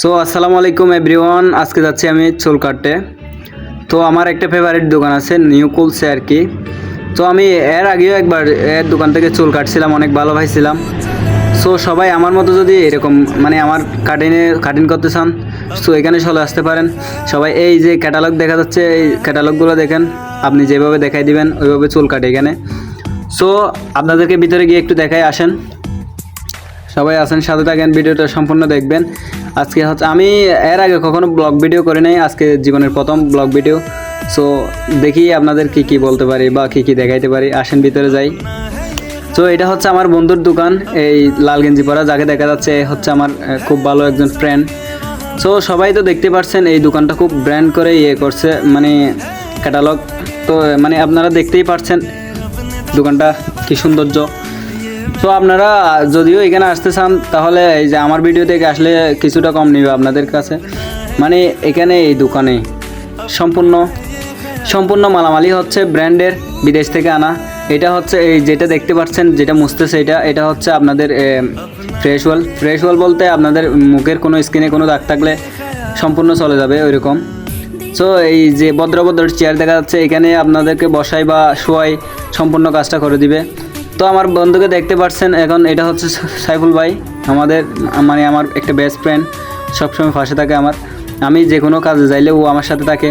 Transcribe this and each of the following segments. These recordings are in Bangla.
সো আসসালামু আলাইকুম এভরিওয়ান আজকে যাচ্ছি আমি চুল কাটতে তো আমার একটা ফেভারিট দোকান আছে নিউ কুলসে আর কি। তো আমি এর আগেও একবার এর দোকান থেকে চুল কাটছিলাম, অনেক ভালো ভাইছিলাম সো সবাই আমার মতো যদি এরকম মানে আমার কাটিনে কাটিং করতে চান সো এখানে চলে আসতে পারেন। সবাই এই যে ক্যাটালগ দেখা যাচ্ছে, এই ক্যাটালগুলো দেখেন। আপনি যেভাবে দেখাই দিবেন, ওইভাবে চুল কাটে এখানে। সো আপনাদেরকে ভিতরে গিয়ে একটু দেখাই আসেন। সবাই আসেন সাথে থাকেন, ভিডিওটা সম্পূর্ণ দেখবেন। আজকে হচ্ছে আমি এর আগে কখনো ব্লগ ভিডিও করি নাই, আজকে জীবনের প্রথম ব্লগ ভিডিও। সো দেখি আপনাদের কি কি বলতে পারি বা কি কি দেখাইতে পারি, আসেন ভিতরে যাই। তো এটা হচ্ছে আমার বন্ধুর দোকান, এই লাল গেঞ্জি পরা, যাকে দেখা যাচ্ছে হচ্ছে আমার খুব ভালো একজন ফ্রেন্ড সো সবাই তো দেখতে পাচ্ছেন এই দোকানটা খুব ব্র্যান্ড করে ইয়ে করছে মানে ক্যাটালগ তো মানে আপনারা দেখতেই পাচ্ছেন দোকানটা কি সৌন্দর্য। তো আপনারা যদিও এখানে আসতে চান, তাহলে এই যে আমার ভিডিও থেকে আসলে কিছুটা কম নেবে আপনাদের কাছে। মানে এখানে এই দোকানে সম্পূর্ণ সম্পূর্ণ মালামালি হচ্ছে ব্র্যান্ডের বিদেশ থেকে আনা। এটা হচ্ছে এই যেটা দেখতে পাচ্ছেন, যেটা মুছতেছে এটা এটা হচ্ছে আপনাদের ফ্রেশ ওয়াল ফ্রেশ ওয়াল বলতে আপনাদের মুখের কোনো স্কিনে কোনো দাগ থাকলে সম্পূর্ণ চলে যাবে ওইরকম। সো এই যে ভদ্র ভদ্র চেয়ার দেখা যাচ্ছে, এখানে আপনাদেরকে বসাই বা শোয়াই সম্পূর্ণ কাজটা করে দিবে। তো আমার বন্ধুকে দেখতে পাচ্ছেন এখন এটা হচ্ছে সাইফুল ভাই, আমাদের মানে আমার একটা বেস্ট ফ্রেন্ড সবসময় ফাঁসে থাকে আমার। আমি যে কোনো কাজে যাইলে ও আমার সাথে থাকে।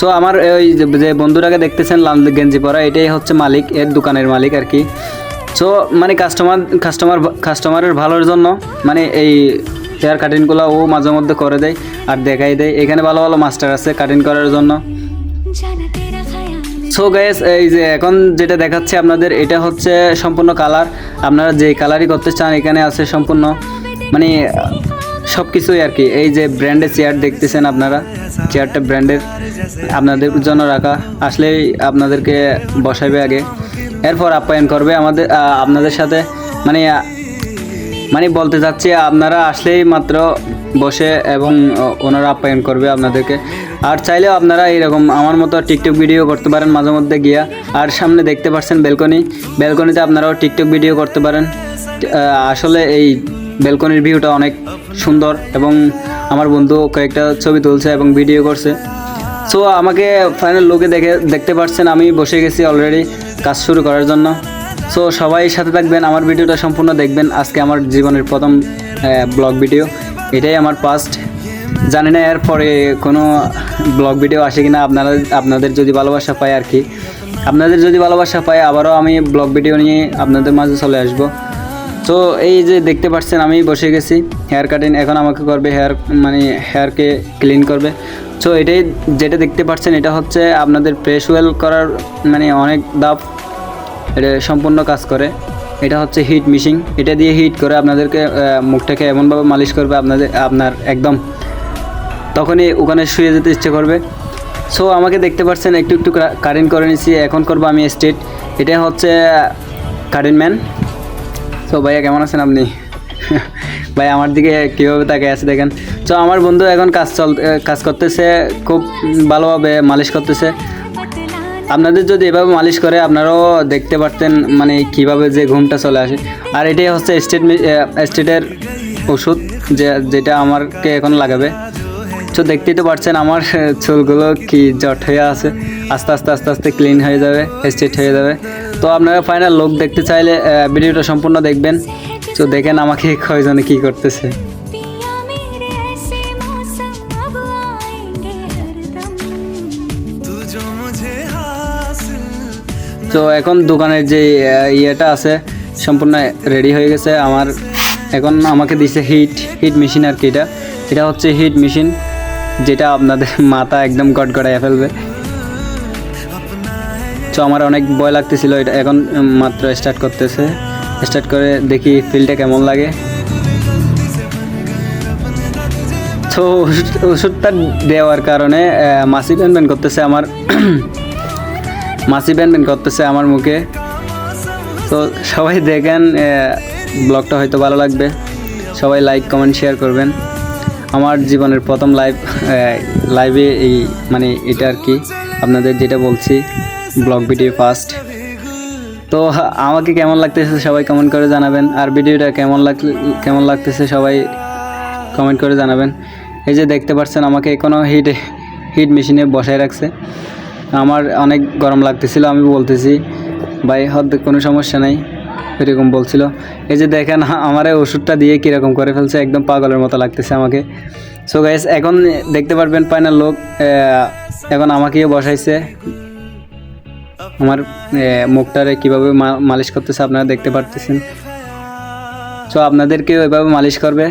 সো আমার ওই যে বন্ধুটাকে দেখতেছেন, লাল গেঞ্জি পরা, এটাই হচ্ছে মালিক, এর দোকানের মালিক আর কি। সো মানে কাস্টমার কাস্টমার কাস্টমারের ভালোর জন্য মানে এই হেয়ার কাটিংগুলো ও মাঝে মধ্যে করে দেয় আর দেখাই দেয়। এখানে ভালো ভালো মাস্টার আছে কাটিং করার জন্য। সো গাইস এই যে এখন যেটা দেখাচ্ছে আপনাদের, এটা হচ্ছে সম্পূর্ণ কালার আপনারা যে কালারই করতে চান, এখানে আছে সম্পূর্ণ মানে সব কিছুই আর কি এই যে ব্র্যান্ডের চেয়ার দেখতেছেন আপনারা চেয়ারটা ব্র্যান্ডের আপনাদের জন্য রাখা। আসলেই আপনাদেরকে বসাইবে আগে। এরপর আপ্যায়ন করবে আমাদের আপনাদের সাথে। মানে মানে বলতে চাচ্ছি, আপনারা আসলেই মাত্র বসে এবং ওনারা আপ্যায়ন করবে আপনাদেরকে। আর চাইলেও আপনারা এরকম আমার মতো টিকটক ভিডিও করতে পারেন মাঝে মধ্যে গিয়া। আর সামনে দেখতে পাচ্ছেন বেলকনি। বেলকনিতে আপনারাও টিকটক ভিডিও করতে পারেন। আসলে এই বেলকনির ভিউটা অনেক সুন্দর এবং আমার বন্ধু কয়েকটা ছবি তুলছে এবং ভিডিও করছে। সো আমাকে ফাইনাল লোকে দেখে দেখতে পাচ্ছেন, আমি বসে গেছি অলরেডি কাজ শুরু করার জন্য। সো সবাই সাথে থাকবেন, আমার ভিডিওটা সম্পূর্ণ দেখবেন। আজকে আমার জীবনের প্রথম ব্লগ ভিডিও এটাই আমার ফার্স্ট জানি না এরপরে কোনো ব্লগ ভিডিও আসে কিনা, আপনারা, আপনাদের যদি ভালোবাসা পায় আর কি। আপনাদের যদি ভালোবাসা পায়, আবারও আমি ব্লগ ভিডিও নিয়ে আপনাদের মাঝে চলে আসব। তো এই যে দেখতে পাচ্ছেন, আমি বসে গেছি হেয়ার কাটিং এখন আমাকে করবে হেয়ার মানে হেয়ারকে ক্লিন করবে। সো এটাই যেটা দেখতে পাচ্ছেন, এটা হচ্ছে আপনাদের ফ্রেশ ওয়েল করার মানে অনেক দাপ, এটা সম্পূর্ণ কাজ করে। এটা হচ্ছে হিট মিশিং এটা দিয়ে হিট করে আপনাদেরকে মুখটাকে এমনভাবে মালিশ করবে আপনাদের, আপনার একদম তখনই ওখানে শুয়ে যেতে ইচ্ছে করবে। সো আমাকে দেখতে পাচ্ছেন একটু একটু কারেন্ট করে নিয়েছি এখন করব আমি স্টেট এটা হচ্ছে কারেন্ট ম্যান সো ভাইয়া, কেমন আছেন আপনি? ভাই আমার দিকে কীভাবে তাকে আছে দেখেন। তো আমার বন্ধু এখন কাজ চল কাজ করতেছে, খুব ভালোভাবে মালিশ করতেছে। আপনাদের যদি এভাবে মালিশ করে, আপনারাও দেখতে পারতেন মানে কীভাবে যে ঘুমটা চলে আসে। আর এটাই হচ্ছে স্টেট স্টেটের ওষুধ, যে যেটা আমাকে এখন লাগাবে। তো দেখতেই তো পারছেন আমার চুলগুলো কি জট হয়ে আছে। আস্তে আস্তে আস্তে আস্তে ক্লিন হয়ে যাবে স্ট্রেট হয়ে যাবে। তো আপনারা ফাইনাল লোক দেখতে চাইলে ভিডিওটা সম্পূর্ণ দেখবেন। তো দেখেন আমাকে কয়জনে কি করতেছে। তো এখন দোকানের যে ইয়েটা আছে, সম্পূর্ণ রেডি হয়ে গেছে। আমার এখন আমাকে দিছে হিট হিট মেশিন আর কি এটা। এটা হচ্ছে হিট মেশিন যেটা আপনাদের মাথা একদম গটগড়াইয়া ফেলবে। তো আমার অনেক ভয় লাগতেছিল, এটা এখন মাত্র স্টার্ট করতেছে। স্টার্ট করে দেখি ফিলটা কেমন লাগে। তো ওষুধ- ওষুধটা দেওয়ার কারণে মাসি প্যান প্যান করতেছে আমার, মাসি প্যান প্যান করতেছে আমার মুখে। তো সবাই দেখেন ব্লগটা হয়তো ভালো লাগবে। সবাই লাইক কমেন্ট শেয়ার করবেন। আমার জীবনের প্রথম লাইভ লাইভে এই মানে এটা আর কি, আপনাদের যেটা বলছি ব্লগ ভিডিও ফার্স্ট তো আমাকে কেমন লাগতেছে সবাই কমেন্ট করে জানাবেন, আর ভিডিওটা কেমন লাগ, কেমন লাগতেছে সবাই কমেন্ট করে জানাবেন। এই যে দেখতে পাচ্ছেন, আমাকে এখনও হিট হিট মেশিনে বসায় রাখছে। আমার অনেক গরম লাগতেছিল, আমি বলতেছি, ভাই হয়তো কোনো সমস্যা নাই। এরকম বলছিল। এই যে দেখেন, আমার ওষুধটা দিয়ে কীরকম করে ফেলছে, একদম পাগলের মতো লাগতেছে আমাকে। সো গাইস এখন দেখতে পারবেন পায়নার লোক এখন আমাকেও বসাইছে। আমার মুখটারে কীভাবে মালিশ করতেছে আপনারা দেখতে পারতেছেন। সো আপনাদেরকেও এভাবে মালিশ করবে,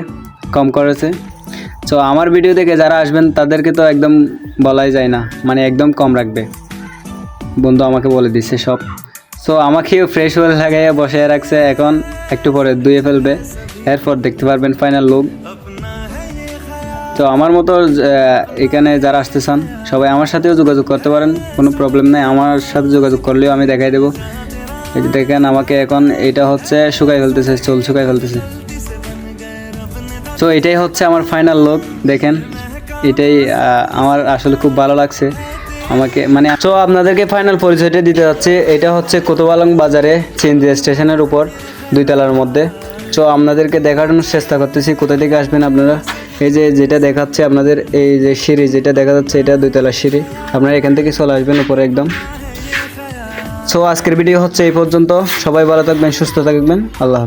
কম করেছে সো আমার ভিডিও দেখে যারা আসবেন, তাদেরকে তো একদম বলাই যায় না মানে একদম কম রাখবে। বন্ধু আমাকে বলে দিচ্ছে সব। সো আমাকেও ফ্রেশ ওয়েল লাগাইয়া বসে রাখছে, এখন একটু পরে ধুয়ে ফেলবে। এরপর দেখতে পারবেন ফাইনাল লুক তো আমার মতো এখানে যারা আসতে চান, সবাই আমার সাথেও যোগাযোগ করতে পারেন, কোনো প্রবলেম নেই। আমার সাথে যোগাযোগ করলেও আমি দেখাই দেবো। দেখেন, আমাকে এখন এটা হচ্ছে শুকাই ফেলতেছে, চুল শুকাই ফেলতেছে। তো এটাই হচ্ছে আমার ফাইনাল লুক দেখেন। এটাই আমার আসলে খুব ভালো লাগছে। আমাকে মানে তো আপনাদেরকে ফাইনাল পরিচয়টা দিতে যাচ্ছে। এটা হচ্ছে কোতোবালং বাজারে চেঞ্জ স্টেশনের উপর দুই তলার মধ্যে। তো আপনাদেরকে দেখানোর চেষ্টা করতেছি, কোথা থেকে আসবেন আপনারা? এই যে যেটা দেখাচ্ছে আপনাদের, এই যে সিঁড়ি যেটা দেখা যাচ্ছে, এটা দুইতলার সিঁড়ি। আপনারা এখান থেকে চলে আসবেন উপরে একদম। সো আজকের ভিডিও হচ্ছে এই পর্যন্ত। সবাই ভালো থাকবেন, সুস্থ থাকবেন। আল্লাহ